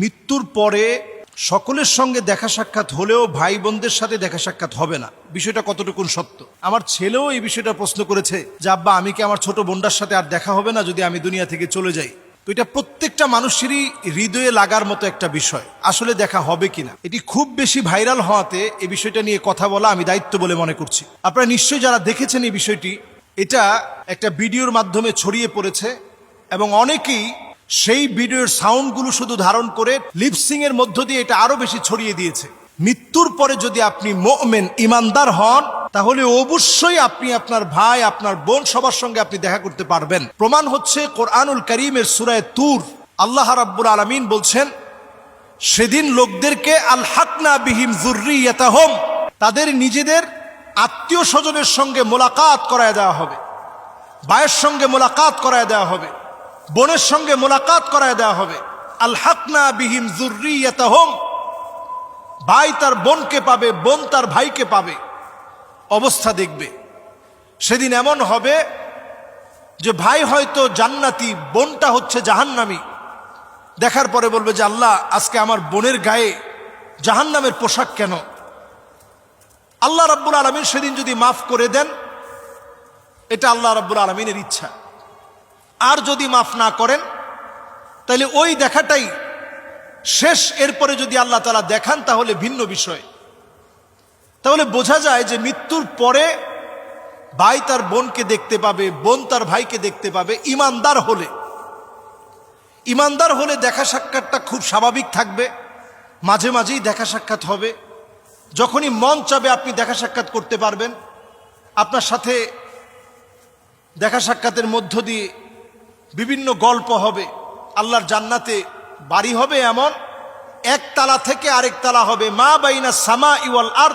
মৃত্যুর পরে সকলের সঙ্গে দেখা সাক্ষাৎ হলেও ভাই বোনদের সাথে দেখা সাক্ষাৎ হবে না। বিষয়টা কতটুকু সত্য? আমার ছেলেও এই বিষয়টা প্রশ্ন করেছে যে, আব্বা, আমি কি আমার ছোট বোনটার সাথে আর দেখা হবে না যদি আমি দুনিয়া থেকে চলে যাই? তো এটা প্রত্যেকটা মানুষেরই হৃদয়ে লাগার মতো একটা বিষয়, আসলে দেখা হবে কিনা। এটি খুব বেশি ভাইরাল হওয়াতে এই বিষয়টা নিয়ে কথা বলা আমি দায়িত্ব বলে মনে করছি। আপনারা নিশ্চয়ই যারা দেখেছেন এই বিষয়টি, এটা একটা ভিডিওর মাধ্যমে ছড়িয়ে পড়েছে এবং অনেকেই সেই ভিডিওর সাউন্ডগুলো শুধু ধারণ করে লিপসিং এর মধ্য দিয়ে এটা আরও বেশি ছড়িয়ে দিয়েছে। মৃত্যুর পরে যদি আপনি মোমেন ইমানদার হন, তাহলে অবশ্যই আপনি আপনার ভাই, আপনার বোন সবার সঙ্গে আপনি দেখা করতে পারবেন। প্রমাণ হচ্ছে কোরআনুল করিমের সুরায় তুর। আল্লাহ রাব্বুল আলমিন বলছেন, সেদিন লোকদেরকে আল হাকনা বিহিম জুর্রিয়াতাহম তাদের নিজেদের আত্মীয় স্বজনের সঙ্গে মোলাকাত করায় দেওয়া হবে। ভাইয়ের সঙ্গে মোলাকাত করায় দেওয়া হবে। বোনের সঙ্গে মোলাকাত করায় দেওয়া হবে। আল হাকনা বিহিম জুর্রিয়াতাহম ভাই তার বোনকে পাবে, বোন তার ভাইকে পাবে। অবস্থা দেখবে। সেদিন এমন হবে যে ভাই হয়তো জান্নাতি, বোনটা হচ্ছে জাহান্নামী। দেখার পরে বলবে যে, আল্লাহ, আজকে আমার বোনের গায়ে জাহান্নামের পোশাক কেন? আল্লাহ রাব্বুল আলমিন সেদিন যদি মাফ করে দেন, এটা আল্লাহ রাব্বুল আলমিনের ইচ্ছা। আর যদি মাফ না করেন, তাহলে ওই দেখাটাই শেষ। এরপরে যদি আল্লাহ তালা দেখান, তাহলে ভিন্ন বিষয়। তাহলে বোঝা যায় যে মৃত্যুর পরে ভাই তার বোনকে দেখতে পাবে, বোন তার ভাইকে দেখতে পাবে, ইমানদার হলে। ইমানদার হলে দেখা সাক্ষাৎটা খুব স্বাভাবিক থাকবে। মাঝে মাঝেই দেখা সাক্ষাৎ হবে। যখনই মন চাবে আপনি দেখা সাক্ষাৎ করতে পারবেন। আপনার সাথে দেখা সাক্ষাতের মধ্য দিয়ে বিভিন্ন গল্প হবে। আল্লাহর জান্নাতে বাড়ি হবে এমন, এক তালা থেকে আরেক তালা হবে। মা বাইনা সামা ইওয়াল আর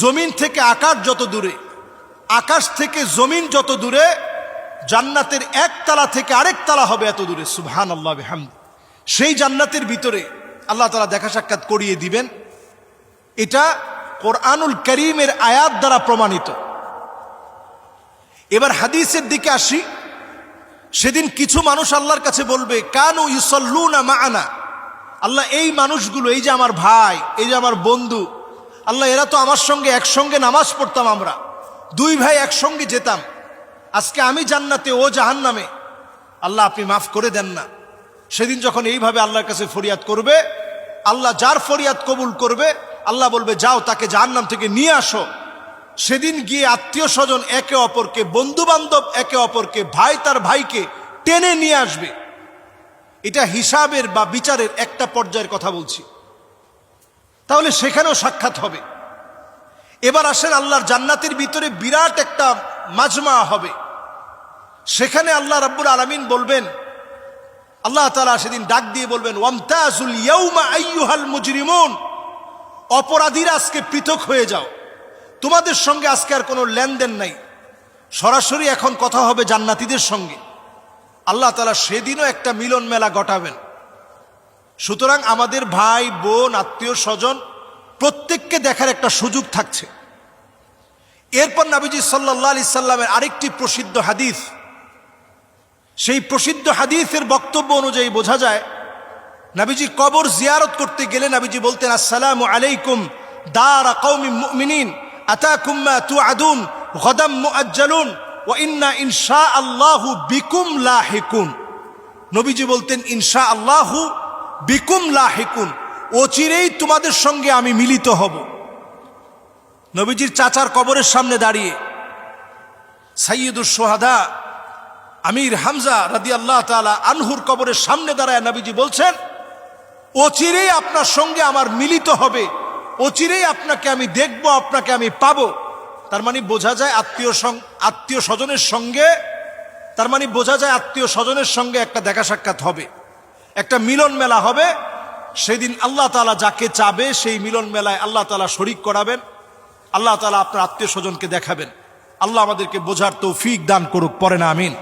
জমিন থেকে আকাশ যত দূরে, আকাশ থেকে জমিন যত দূরে, জান্নাতের এক তালা থেকে আরেক তালা হবে এত দূরে। সুবহান আল্লাহ হামদ সেই জান্নাতের ভিতরে আল্লাহ তালা দেখা সাক্ষাৎ করিয়ে দিবেন। এটা কোরআনুল করিমের আয়াত দ্বারা প্রমাণিত। এবার হাদিসের দিকে আসি। সেদিন কিছু মানুষ আল্লাহর কাছে বলবে, কানু ইসল্লুনা মাআনা আল্লাহ, এই মানুষগুলো, এই যে আমার ভাই, এই যে আমার বন্ধু, আল্লাহ, এরা তো আমার সঙ্গে একসঙ্গে নামাজ পড়তাম আমরা। দুই ভাই একসঙ্গে যেতাম। আজকে আমি জান্নাতে, ও জাহান্নামে। আল্লাহ, আপনি মাফ করে দেন না। সেদিন যখন এইভাবে আল্লাহর কাছে ফরিয়াদ করবে, আল্লাহ যার ফরিয়াদ কবুল করবে, আল্লাহ বলবে, যাও তাকে জাহান্নাম থেকে নিয়ে আসো। সেদিন গিয়ে আত্মীয় স্বজন একে অপরকে বন্ধু বান্ধব একে অপরকে, ভাই তার ভাইকে টেনে নিয়ে আসবে। এটা হিসাবের বা বিচারের একটা পর্যায়ের কথা বলছি। তাহলে সেখানেও সাক্ষাৎ হবে। এবার আসেন আল্লাহর জান্নাতের ভিতরে বিরাট একটা মাজমা হবে। সেখানে আল্লাহ রাব্বুল আলামিন বলবেন, আল্লাহ তাআলা সেদিন ডাক দিয়ে বলবেন, ওয়ামতাজুল ইয়ৌমা আইয়ুহাল মুজরিমুন, অপরাধীরা আজকে পৃথক হয়ে যাও। তোমাদের সঙ্গে আজকে আর কোনো লেনদেন নাই। সরাসরি এখন কথা হবে জান্নাতিদের সঙ্গে। আল্লাহ তালা সেদিনও একটা মিলন মেলা ঘটাবেন সুতরাং আমাদের ভাই, বোন, আত্মীয়, স্বজন প্রত্যেককে দেখার একটা সুযোগ থাকছে। এরপর নাবিজি সাল্লাহ আলি সাল্লামের আরেকটি প্রসিদ্ধ হাদিস। সেই প্রসিদ্ধ হাদিসের বক্তব্য অনুযায়ী বোঝা যায়, নাবিজি কবর জিয়ারত করতে গেলে নাবিজি বলতেন, আসসালামু আলাইকুম দারা কৌমি মুমিনিন। আতাকুম মা তুআদুন গদাম মুআজ্জালুন ওয়া ইন্না ইনশা আল্লাহু বিকুম লাহিকুন নবীজি বলতেন ইনশা আল্লাহু বিকুম লাহিকুন অচিরেই তোমাদের সঙ্গে আমি মিলিত হব। নবীজির চাচার কবরের সামনে দাঁড়িয়ে সাইয়দুর সোহাদা আমির হামজা রাদি আল্লাহ তালা আনহুর কবরের সামনে দাঁড়ায় নবীজি বলছেন, অচিরেই আপনার সঙ্গে আমার মিলিত হবে। অচিরেই আপনাকে আমি দেখব, আপনাকে আমি পাবো। তার মানে বোঝা যায় আত্মীয় আত্মীয় স্বজনের সঙ্গে, তার মানে বোঝা যায় আত্মীয় স্বজনের সঙ্গে একটা দেখা সাক্ষাৎ হবে। একটা মিলন মেলা হবে। সেদিন আল্লাহ তালা যাকে চাবে, সেই মিলন মেলায় আল্লাহ তালা শরিক করাবেন। আল্লাহ তালা আপনার আত্মীয় স্বজনকে দেখাবেন। আল্লাহ আমাদেরকে বোঝার তৌফিক দান করুক, পরে না, আমিন।